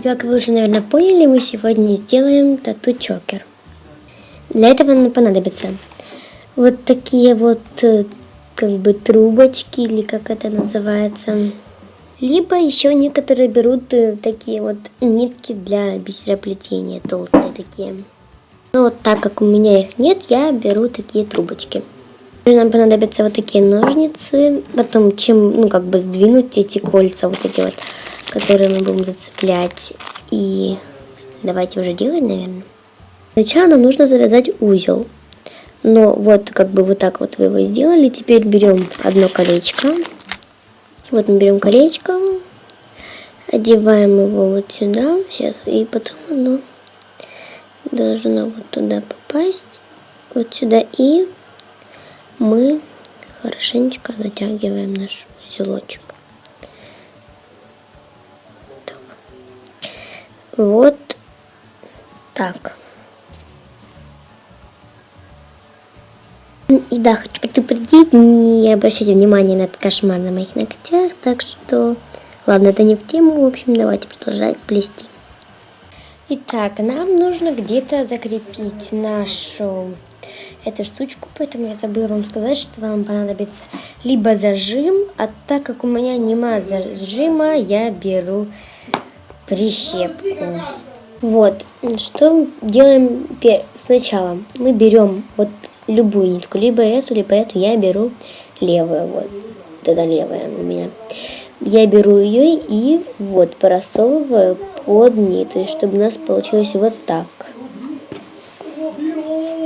как вы уже, наверное, поняли, мы сегодня сделаем тату-чокер. Для этого нам понадобится вот такие вот э, как бы трубочки, или как это называется. Либо еще некоторые берут э, такие вот нитки для бисероплетения, толстые такие. Но вот так как у меня их нет, я беру такие трубочки. Нам понадобятся вот такие ножницы, потом чем, ну, как бы сдвинуть эти кольца, вот эти вот, которые мы будем зацеплять. И давайте уже делать, наверное. Сначала нам нужно завязать узел. Но вот как бы вот так вот вы его сделали. Теперь берем одно колечко. Вот мы берем колечко, одеваем его вот сюда. Сейчас, и потом оно должно вот туда попасть. Вот сюда и мы хорошенечко затягиваем наш узелочек. Вот так. И да, хочу предупредить, не обращайте внимания на этот кошмар на моих ногтях, так что, ладно, это не в тему, в общем, давайте продолжать плести. Итак, нам нужно где-то закрепить нашу эту штучку, поэтому я забыла вам сказать, что вам понадобится либо зажим, а так как у меня нема зажима, я беру прищепку. Вот, что делаем сначала? Мы берем вот любую нитку, либо эту, либо эту, я беру левую, вот, это левая у меня. Я беру ее и вот просовываю под есть чтобы у нас получилось вот так.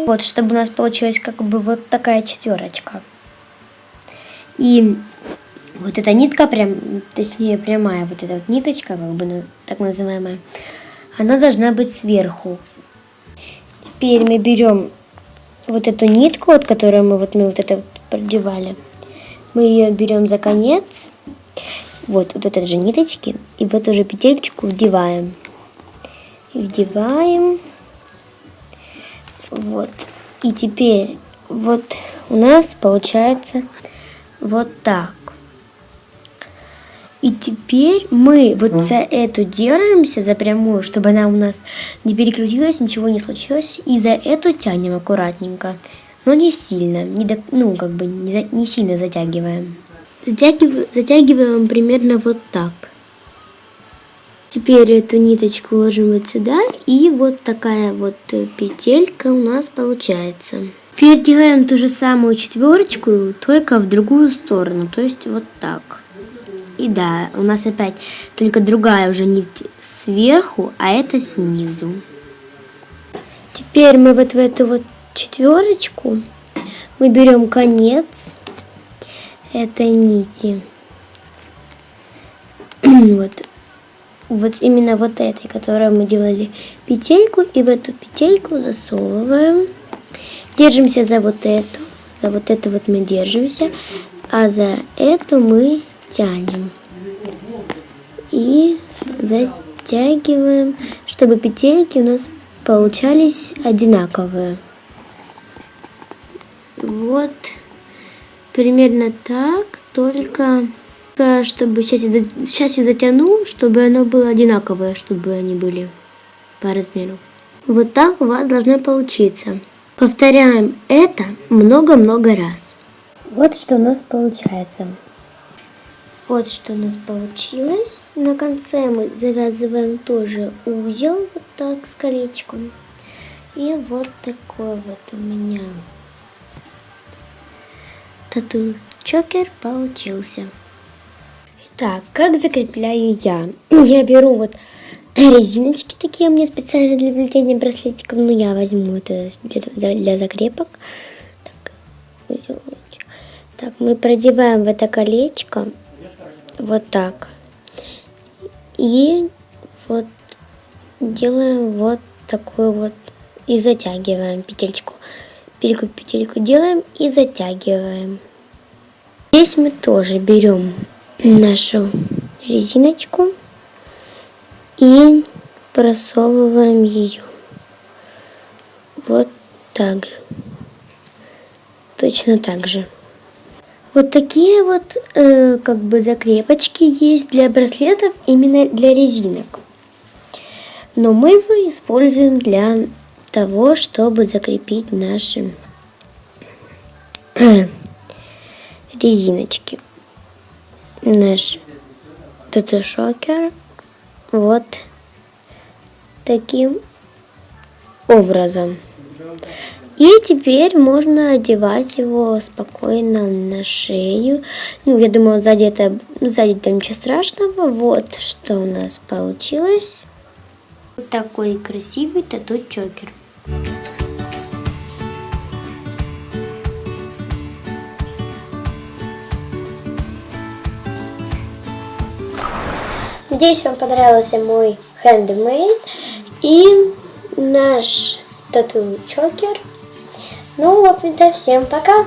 Вот, чтобы у нас получилась как бы вот такая четверочка. И вот эта нитка, прям, точнее прямая, вот эта вот ниточка, как бы так называемая, она должна быть сверху. Теперь мы берем вот эту нитку, вот которую мы вот мы вот это вот продевали, мы ее берем за конец, вот, вот этой же ниточки, и в эту же петельку вдеваем. Вдеваем. Вот. И теперь вот у нас получается вот так. И теперь мы вот за эту держимся, за прямую, чтобы она у нас не перекрутилась, ничего не случилось. И за эту тянем аккуратненько, но не сильно, не до, ну как бы не, за, не сильно затягиваем. Затягиваем, затягиваем примерно вот так. Теперь эту ниточку ложим вот сюда, и вот такая вот э, петелька у нас получается. Теперь делаем ту же самую четверочку, только в другую сторону, то есть вот так. И да, у нас опять только другая уже нить сверху, а это снизу. Теперь мы вот в эту вот четверочку мы берем конец этой нити. вот вот именно вот этой, которую мы делали петельку, и в эту петельку засовываем. Держимся за вот эту, за вот это вот мы держимся, а за эту мы тянем. И затягиваем, чтобы петельки у нас получались одинаковые. Вот примерно так, только чтобы сейчас я, сейчас я затяну, чтобы оно было одинаковое, чтобы они были по размеру. Вот так у вас должно получиться. Повторяем это много-много раз. Вот что у нас получается. Вот что у нас получилось. На конце мы завязываем тоже узел, вот так, с колечком. И вот такой вот у меня тату-чокер получился. Так, как закрепляю я? Я беру вот резиночки такие у меня специально для плетения браслетиков. Ну, я возьму это для закрепок. Так, так, мы продеваем в это колечко вот так. И вот делаем вот такую вот и затягиваем петельку. Петельку, петельку делаем и затягиваем. Здесь мы тоже берем нашу резиночку и просовываем ее вот так. Точно так же. Вот такие вот э, как бы закрепочки есть для браслетов именно для резинок. Но мы его используем для того, чтобы закрепить наши резиночки. Наш тату-шокер вот таким образом. И теперь можно одевать его спокойно на шею. Ну, я думаю, сзади это сзади там ничего страшного. Вот что у нас получилось. Вот такой красивый тату-чокер. Надеюсь, вам понравился мой handmade и наш тату-чокер. Ну, в общем-то, всем пока!